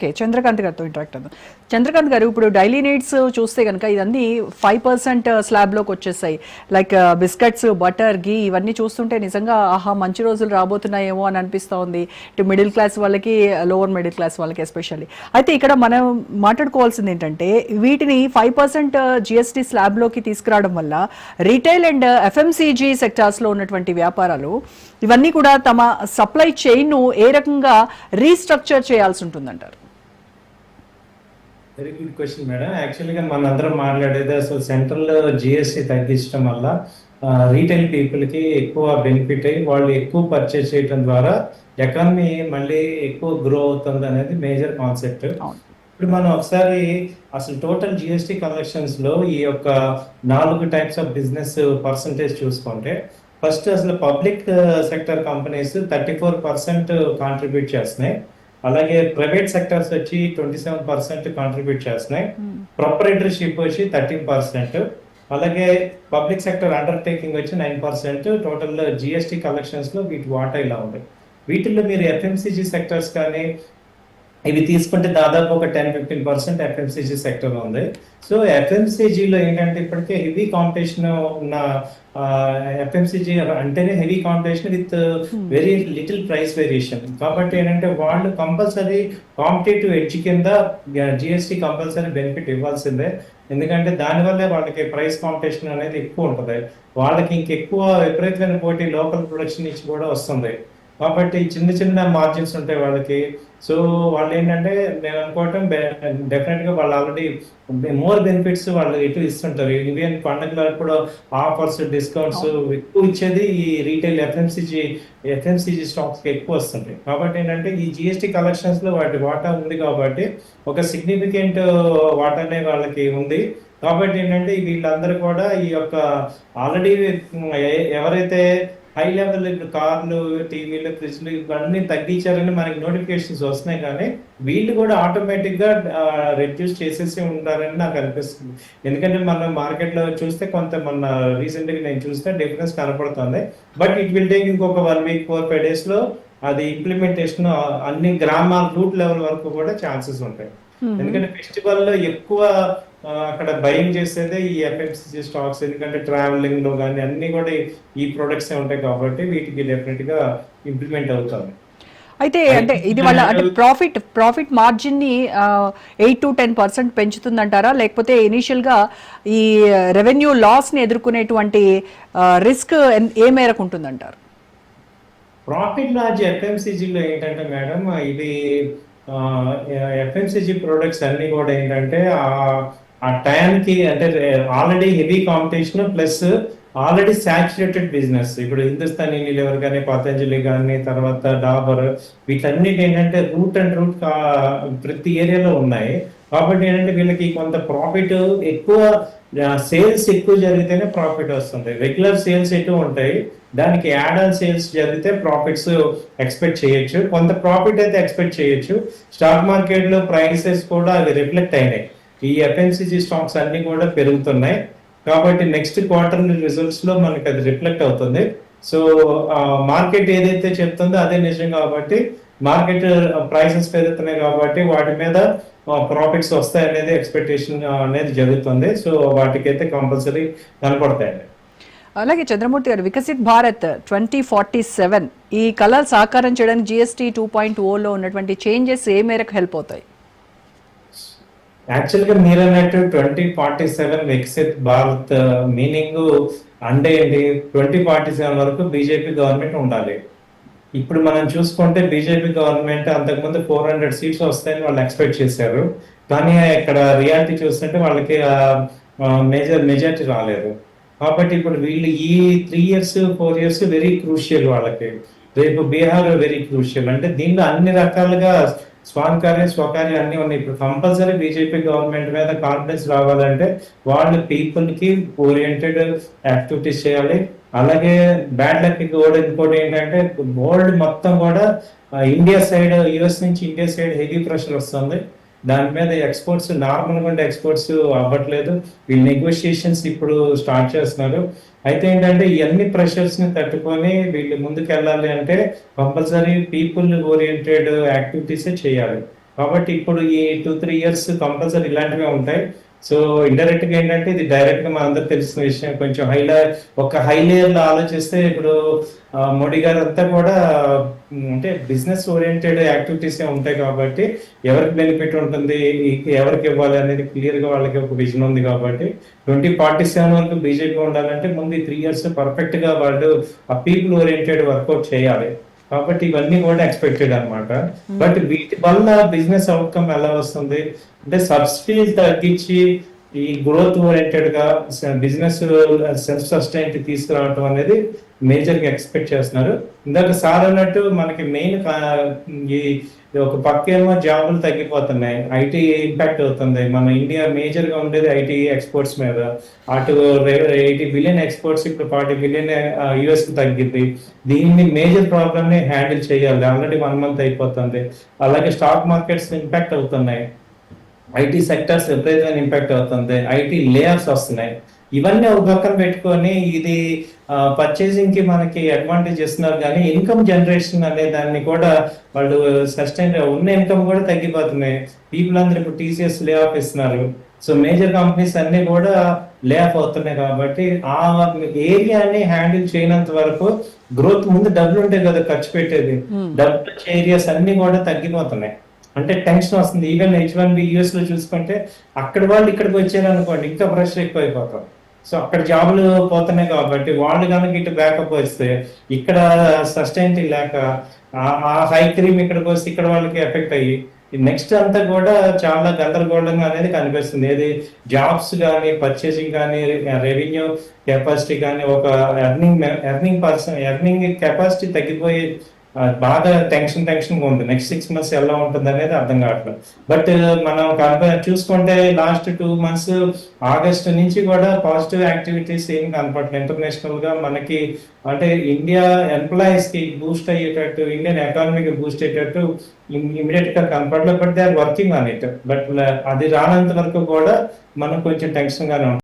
Okay Chandrakant గారితో interact అవుతాం చంద్రకాంత్ గారు ఇప్పుడు డైలీ నీడ్స్ చూస్తే కనుక ఇదన్నీ ఫైవ్ పర్సెంట్ స్లాబ్లోకి వచ్చేసాయి. లైక్ బిస్కెట్స్ బటర్ గీ ఇవన్నీ చూస్తుంటే నిజంగా ఆహా మంచి రోజులు రాబోతున్నాయేమో అని అనిపిస్తూ ఉంది. ఇటు మిడిల్ క్లాస్ వాళ్ళకి లోవర్ మిడిల్ క్లాస్ వాళ్ళకి ఎస్పెషల్లీ అయితే ఇక్కడ మనం మాట్లాడుకోవాల్సింది ఏంటంటే వీటిని ఫైవ్ పర్సెంట్ జిఎస్టీ స్లాబ్లోకి తీసుకురావడం వల్ల రీటైల్ అండ్ ఎఫ్ఎంసీజీ సెక్టార్స్లో ఉన్నటువంటి వ్యాపారాలు ఇవన్నీ కూడా తమ సప్లై చైన్ను ఏ రకంగా రీస్ట్రక్చర్ చేయాల్సి ఉంటుందంటారు? వెరీ గుడ్ క్వశ్చన్ మేడం యాక్చువల్గా మనందరం మాట్లాడేది అసలు సెంట్రల్ జిఎస్టీ తగ్గించడం వల్ల రీటైల్ పీపుల్కి ఎక్కువ బెనిఫిట్ అయ్యి వాళ్ళు ఎక్కువ పర్చేస్ చేయడం ద్వారా ఎకానమీ మళ్ళీ ఎక్కువ గ్రో అవుతుంది అనేది మేజర్ కాన్సెప్ట్. ఇప్పుడు మనం ఒకసారి అసలు టోటల్ జిఎస్టీ కలెక్షన్స్లో ఈ యొక్క నాలుగు టైప్స్ ఆఫ్ బిజినెస్ పర్సంటేజ్ చూసుకుంటే ఫస్ట్ అసలు public sector companies thirty four percent contribute చేస్తున్నాయి. అలాగే ప్రైవేట్ సెక్టర్స్ వచ్చి ట్వంటీ సెవెన్ పర్సెంట్ కాంట్రిబ్యూట్ చేస్తున్నాయి. ప్రొపరేటర్షిప్ వచ్చి థర్టీన్ పర్సెంట్. అలాగే పబ్లిక్ సెక్టర్ అండర్టేకింగ్ వచ్చి నైన్ పర్సెంట్. టోటల్ జిఎస్టీ కలెక్షన్స్లో వీటి వాటా ఇలా ఉంది. వీటిల్లో మీరు ఎఫ్ఎంసీజీ సెక్టర్స్ కానీ ఇవి తీసుకుంటే దాదాపు ఒక ten fifteen percent FMCG sector ఉంది. సో ఎఫ్ఎంసీజీలో ఏంటంటే ఇప్పటికే హెవీ కాంపిటీషన్ ఉన్న ఎఫ్ఎంసీజీ అంటేనే heavy competition with very little price variation కాబట్టి ఏంటంటే వాళ్ళు కంపల్సరీ కాంపిటేటివ్ ఎడ్జ్ కింద జిఎస్టీ కంపల్సరీ బెనిఫిట్ ఇవ్వాల్సిందే. ఎందుకంటే దానివల్లే వాళ్ళకి ప్రైస్ కాంపిటీషన్ అనేది ఎక్కువ ఉంటుంది. వాళ్ళకి ఇంకెక్కువ విపరీతమైన పోటీ లోకల్ ప్రొడక్షన్ నుంచి కూడా వస్తుంది. కాబట్టి చిన్న చిన్న మార్జిన్స్ ఉంటాయి వాళ్ళకి. సో వాళ్ళు ఏంటంటే నేను అనుకోవటం డెఫినెట్గా వాళ్ళు ఆల్రెడీ మోర్ బెనిఫిట్స్ వాళ్ళు ఇటు ఇస్తుంటారు. ఈవెన్ పండుగలో కూడా ఆఫర్స్ డిస్కౌంట్స్ ఎక్కువ ఇచ్చేది ఈ రీటైల్ ఎఫ్ఎంసీజీ ఎఫ్ఎంసీజీ స్టాక్స్ ఎక్కువ వస్తుంటాయి. కాబట్టి ఏంటంటే ఈ జిఎస్టీ కలెక్షన్స్లో వాటి వాటా ఉంది కాబట్టి ఒక సిగ్నిఫికెంట్ వాటానే వాళ్ళకి ఉంది. కాబట్టి ఏంటంటే వీళ్ళందరూ కూడా ఈ యొక్క ఆల్రెడీ ఎవరైతే హై లెవెల్ ఇప్పుడు కార్లు టీవీలు ఫ్రిడ్జ్లు ఇవన్నీ తగ్గించారని మనకి నోటిఫికేషన్స్ వస్తున్నాయి కానీ వీళ్ళు కూడా ఆటోమేటిక్గా రెడ్యూస్ చేసేసి ఉంటారని నాకు అనిపిస్తుంది. ఎందుకంటే మనం మార్కెట్లో చూస్తే కొంత మొన్న రీసెంట్గా నేను చూస్తే డిఫరెన్స్ కనపడుతుంది. బట్ ఇట్ విల్ టేక్ ఇంకొక వన్ వీక్ ఫోర్ ఫైవ్ డేస్లో అది ఇంప్లిమెంటేషన్ అన్ని గ్రామాల రూట్ లెవెల్ వరకు కూడా ఛాన్సెస్ ఉంటాయి. ఎందుకంటే ఫెస్టివల్లో ఎక్కువ అక్కడ బయింగ్ చేసేదే ఈ ఎఫ్ఎంసీజీ స్టాక్స్ ఎందుకంటే ట్రావెలింగ్లో కానీ అన్ని కూడా ఈ- ప్రొడక్ట్స్ ఉంటాయి కాబట్టి వీటికి డెఫినెట్గా ఇంప్లిమెంట్ అవుతుంది అయితే అంటే ఇది వాళ్ళ అంటే ప్రాఫిట్ ప్రాఫిట్ మార్జిన్ని ఎయిట్ టు టెన్ పర్సెంట్ పెంచుతుందంటారా? లేకపోతే ఇనీషియల్గా ఈ రెవెన్యూ లాస్ని ఎదుర్కొనేటువంటి రిస్క్ ఏ మేరకు ఉంటుందంటారు? ప్రాఫిట్ లార్జ్ ఎఫ్ఎంసీజీలో ఏంటంటే మేడం ఇది ఎఫ్ఎంసీజీ ప్రొడక్ట్స్ అన్ని కూడా ఏంటంటే ఆ- టైంకి అంటే already heavy competition plus already saturated business ఇప్పుడు హిందుస్థాన్ యూనిలివర్ కానీ పతంజలి కానీ తర్వాత డాబర్ వీటన్నిటి ఏంటంటే రూట్ అండ్ రూట్ ప్రతి ఏరియాలో ఉన్నాయి. కాబట్టి ఏంటంటే వీళ్ళకి కొంత ప్రాఫిట్ ఎక్కువ సేల్స్ ఎక్కువ జరిగితేనే ప్రాఫిట్ వస్తుంది రెగ్యులర్ సేల్స్ ఎక్కువ ఉంటాయి. దానికి యాడ్ ఆన్ సేల్స్ జరిగితే ప్రాఫిట్స్ ఎక్స్పెక్ట్ చేయొచ్చు. కొంత ప్రాఫిట్ అయితే ఎక్స్పెక్ట్ చేయొచ్చు. స్టాక్ మార్కెట్లో ప్రైసెస్ కూడా అవి రిఫ్లెక్ట్ అయినాయి. ఈ ఎఫ్ఎన్సీజీ స్టాక్స్ అన్ని కూడా పెరుగుతున్నాయి. కాబట్టి నెక్స్ట్ క్వార్టర్ రిజల్ట్స్లో మనకి అది రిఫ్లెక్ట్ అవుతుంది. సో మార్కెట్ ఏదైతే చెప్తుందో అదే నిజం కాబట్టి మార్కెట్ ప్రైసెస్ పెరుగుతున్నాయి కాబట్టి వాటి మీద ప్రాఫిట్స్ వస్తాయనేది ఎక్స్పెక్టేషన్ అనేది జరుగుతుంది. సో వాటికైతే కంపల్సరీ కనపడతాయండి. అలాగే చంద్రమూర్తి గారు Viksit Bharat twenty forty seven ఈ కళ సాకారం చేయడానికి జిఎస్టీ టూ పాయింట్ ఓలో ఉన్నటువంటి చేంజెస్ ఏ మేరకు హెల్ప్ అవుతాయి? యాక్చువల్గా మీరు అన్నట్టు twenty forty seven Viksit Bharat meaning అంటే ఏంటి? ట్వంటీ ఫార్టీ సెవెన్ వరకు బీజేపీ గవర్నమెంట్ ఉండాలి. ఇప్పుడు మనం చూసుకుంటే బీజేపీ గవర్నమెంట్ అంతకుముందు ఫోర్ హండ్రెడ్ సీట్స్ వస్తాయని వాళ్ళు ఎక్స్పెక్ట్ చేశారు. కానీ ఇక్కడ రియాలిటీ చూస్తుంటే వాళ్ళకి మేజర్ మెజార్టీ రాలేదు. కాబట్టి ఇప్పుడు వీళ్ళు ఈ three years four years very crucial వాళ్ళకి. రేపు బీహార్ వెరీ క్రూషియల్ అంటే దీనిలో అన్ని రకాలుగా స్వాన్కార్య స్వకార్యం అన్ని ఉన్నాయి. ఇప్పుడు కంపల్సరీ బీజేపీ గవర్నమెంట్ మీద కాన్ఫిడెన్స్ రావాలంటే వాళ్ళు పీపుల్కి ఓరియంటెడ్ యాక్టివిటీస్ చేయాలి. అలాగే బ్యాడ్ లక్ కూడా ఇంకోటి ఏంటంటే వరల్డ్ మొత్తం కూడా ఇండియా సైడ్ యుఎస్ నుంచి ఇండియా సైడ్ హెవీ ప్రెషర్ వస్తుంది. దాని మీద ఎక్స్పోర్ట్స్ నార్మల్గా ఉండే ఎక్స్పోర్ట్స్ అవ్వట్లేదు. వీళ్ళు నెగోషియేషన్స్ ఇప్పుడు స్టార్ట్ చేస్తున్నారు. అయితే ఏంటంటే ఇవన్నీ ప్రెషర్స్ని తట్టుకొని వీళ్ళు ముందుకు వెళ్ళాలి అంటే కంపల్సరీ పీపుల్ ఓరియంటెడ్ యాక్టివిటీస్ చేయాలి. కాబట్టి ఇప్పుడు ఈ టూ త్రీ ఇయర్స్ కంపల్సరీ ఇలాంటివే ఉంటాయి. సో ఇండైరెక్ట్గా ఏంటంటే ఇది డైరెక్ట్గా మనందరూ తెలిసిన విషయం. కొంచెం హై ఒక హై లేయర్లో ఆలోచిస్తే ఇప్పుడు మోడీ గారు అంతా కూడా అంటే బిజినెస్ ఓరియంటెడ్ యాక్టివిటీస్ ఉంటాయి కాబట్టి ఎవరికి బెనిఫిట్ ఉంటుంది ఎవరికి ఇవ్వాలి అనేది క్లియర్గా వాళ్ళకి ఒక విజన్ ఉంది కాబట్టి ట్వంటీ ఫార్టీ సెవెన్ వరకు బీజేపీ ఉండాలంటే ముందు త్రీ ఇయర్స్ పర్ఫెక్ట్గా వాళ్ళు ఆ పీపుల్ ఓరియంటెడ్ వర్కౌట్ చేయాలి. కాబట్టి ఇవన్నీ కూడా ఎక్స్పెక్టెడ్ అన్నమాట. బట్ వీటి వల్ల బిజినెస్ అవుట్కమ్ ఎలా వస్తుంది? అంటే సబ్సిడీస్ తగ్గించి ఈ గ్రోత్ ఓరియంటెడ్గా బిజినెస్ సెల్ఫ్ సస్టైన్ తీసుకురావడం అనేది మేజర్గా ఎక్స్పెక్ట్ చేస్తున్నారు. ఇందాక సార్ అన్నట్టు మనకి మెయిన్ ఈ ఒక పక్క ఏమో జాబులు తగ్గిపోతున్నాయి. ఐటీ ఇంపాక్ట్ అవుతుంది. మన ఇండియా మేజర్గా ఉండేది ఐటీ ఎక్స్పోర్ట్స్ మీద. అటు ఎయిటీ బిలియన్ ఎక్స్పోర్ట్స్ ఇప్పుడు ఫార్టీ బిలియన్ యుఎస్కి తగ్గింది. దీన్ని మేజర్ ప్రాబ్లమ్ని హ్యాండిల్ చేయాలి. ఆల్రెడీ వన్ మంత్ అయిపోతుంది. అలాగే స్టాక్ మార్కెట్స్ ఇంపాక్ట్ అవుతున్నాయి. ఐటీ సెక్టర్స్ విపరీతమైన ఇంపాక్ట్ అవుతుంది ఐటీ లేయర్స్ వస్తున్నాయి. ఇవన్నీ ఒక పక్కన పెట్టుకొని ఇది పర్చేసింగ్కి మనకి అడ్వాంటేజ్ ఇస్తున్నారు. కానీ ఇన్కమ్ జనరేషన్ అనే దాన్ని కూడా వాళ్ళు సస్టైన్ ఉన్న ఇన్కమ్ కూడా తగ్గిపోతున్నాయి. పీపుల్ అందరూ ఇప్పుడు టీసీఎస్ లే ఆఫ్ ఇస్తున్నారు. సో మేజర్ కంపెనీస్ అన్ని కూడా లే ఆఫ్ అవుతున్నాయి కాబట్టి ఆ ఏరియాని హ్యాండిల్ చేయనంత వరకు గ్రోత్ ముందు డబ్బులు ఉంటాయి కదా ఖర్చు పెట్టేది. డబ్బులు వచ్చే ఏరియాస్ అన్ని కూడా తగ్గిపోతున్నాయి. అంటే టెన్షన్ వస్తుంది. ఈవెన్ హెచ్ వన్ బి యూఎస్లో చూసుకుంటే అక్కడ వాళ్ళు ఇక్కడికి వచ్చారు అనుకోండి ఇంకా ప్రెషర్ ఎక్కువ అయిపోతాం సో అక్కడ జాబులు పోతున్నాయి కాబట్టి వాళ్ళు కనుక ఇటు బ్యాకప్ వస్తే ఇక్కడ సస్టైనిటీ లేక ఆ- హై క్రీమ్ ఇక్కడికి వస్తే ఇక్కడ వాళ్ళకి ఎఫెక్ట్ అయ్యి నెక్స్ట్ అంతా కూడా చాలా గందరగోళంగా అనేది కనిపిస్తుంది. ఏది జాబ్స్ కానీ పర్చేసింగ్ కానీ రెవెన్యూ కెపాసిటీ కానీ ఒక earning earning person earning capacity తగ్గిపోయి బాగా టెన్షన్ టెన్షన్గా ఉంది. నెక్స్ట్ సిక్స్ మంత్స్ ఎలా ఉంటుంది అనేది అర్థం కావట్లేదు. బట్ మనం కంపేర్ చూసుకుంటే లాస్ట్ టూ మంత్స్ ఆగస్ట్ నుంచి కూడా పాజిటివ్ యాక్టివిటీస్ ఏం కనపడలేదు ఇంటర్నేషనల్గా మనకి అంటే ఇండియా ఎంప్లాయీస్కి బూస్ట్ అయ్యేటట్టు ఇండియన్ ఎకానమీకి బూస్ట్ అయ్యేటట్టు ఇమీడియట్గా కనపడలేదు. But they are working on it but అది రానంత వరకు కూడా మనం కొంచెం టెన్షన్ గానే ఉంటుంది